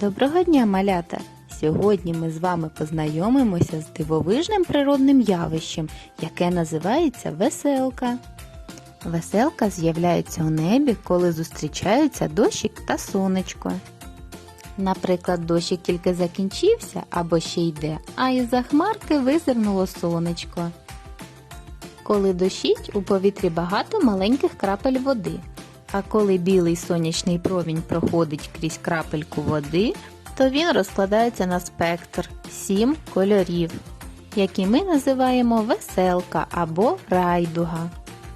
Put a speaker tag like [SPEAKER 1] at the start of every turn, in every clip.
[SPEAKER 1] Доброго дня, малята! Сьогодні ми з вами познайомимося з дивовижним природним явищем, яке називається веселка. Веселка з'являється у небі, коли зустрічаються дощик та сонечко. Наприклад, дощик тільки закінчився або ще йде, а із-за хмарки визирнуло сонечко. Коли дощить, у повітрі багато маленьких крапель води. А коли білий сонячний промінь проходить крізь крапельку води, то він розкладається на спектр сім кольорів, які ми називаємо веселка або райдуга.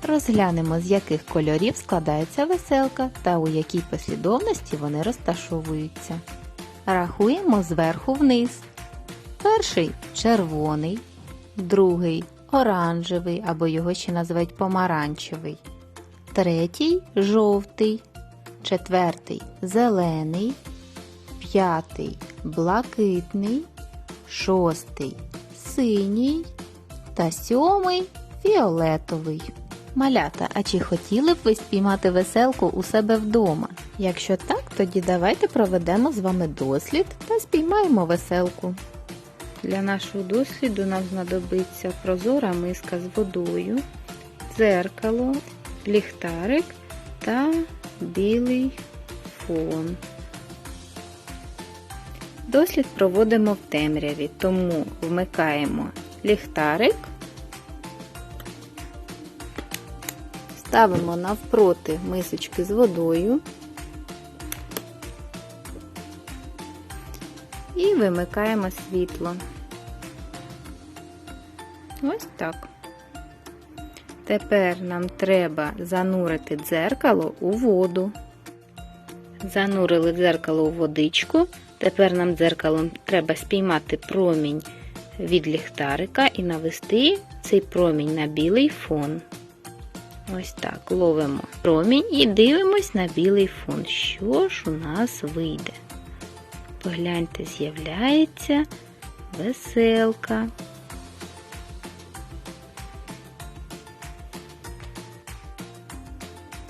[SPEAKER 1] Розглянемо, з яких кольорів складається веселка та у якій послідовності вони розташовуються. Рахуємо зверху вниз. Перший червоний, другий оранжевий або його ще називають помаранчевий третій жовтий, четвертий зелений, п'ятий блакитний, шостий синій та сьомий фіолетовий. Малята, а чи хотіли б ви спіймати веселку у себе вдома? Якщо так, тоді давайте проведемо з вами дослід та спіймаємо веселку. Для нашого досліду нам знадобиться прозора миска з водою, дзеркало, ліхтарик та білий фон. Дослід проводимо в темряві, тому вмикаємо ліхтарик, ставимо навпроти мисочки з водою і вимикаємо світло. Ось так. Тепер нам треба занурити дзеркало у воду. Занурили дзеркало у водичку. Тепер нам дзеркалом треба спіймати промінь від ліхтарика і навести цей промінь на білий фон. Ось так, ловимо промінь і дивимось на білий фон. Що ж у нас вийде? Погляньте, з'являється веселка.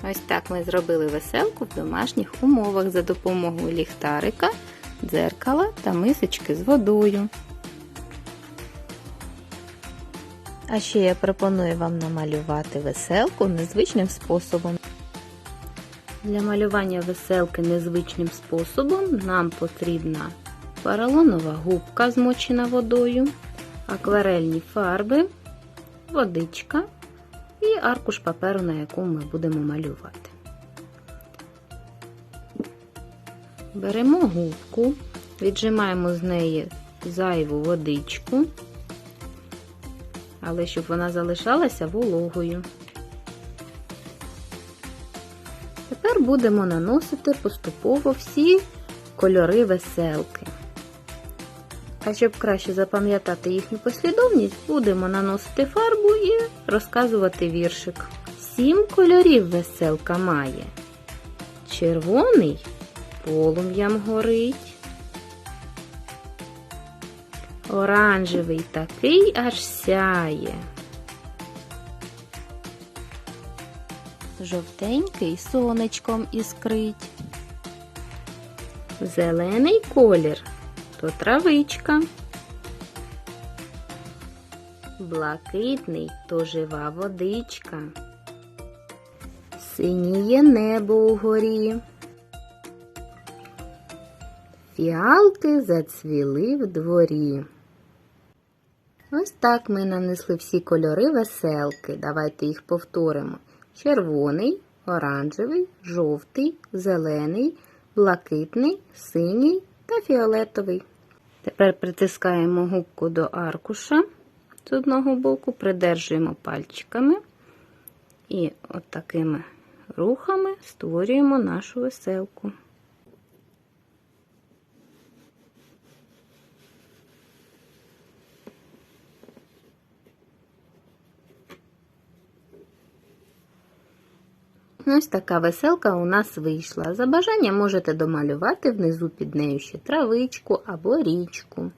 [SPEAKER 1] Ось так ми зробили веселку в домашніх умовах за допомогою ліхтарика, дзеркала та мисочки з водою. А ще я пропоную вам намалювати веселку незвичним способом. Для малювання веселки незвичним способом нам потрібна поролонова губка змочена водою, акварельні фарби, водичка і аркуш паперу, на якому ми будемо малювати. Беремо губку, віджимаємо з неї зайву водичку, але щоб вона залишалася вологою. Тепер будемо наносити поступово всі кольори веселки. А щоб краще запам'ятати їхню послідовність, будемо наносити фарбу і розказувати віршик. Сім кольорів веселка має. Червоний полум'ям горить. Оранжевий такий аж сяє. Жовтенький сонечком іскрить. Зелений колір то травичка. Блакитний то жива водичка. Синіє небо угорі. Фіалки зацвіли в дворі. Ось так ми нанесли всі кольори веселки. Давайте їх повторимо. Червоний, оранжевий, жовтий, зелений, блакитний, синій та фіолетовий. Тепер притискаємо губку до аркуша з одного боку, придержуємо пальчиками і от такими рухами створюємо нашу веселку. Ось така веселка у нас вийшла. За бажанням можете домалювати внизу під нею ще травичку або річку.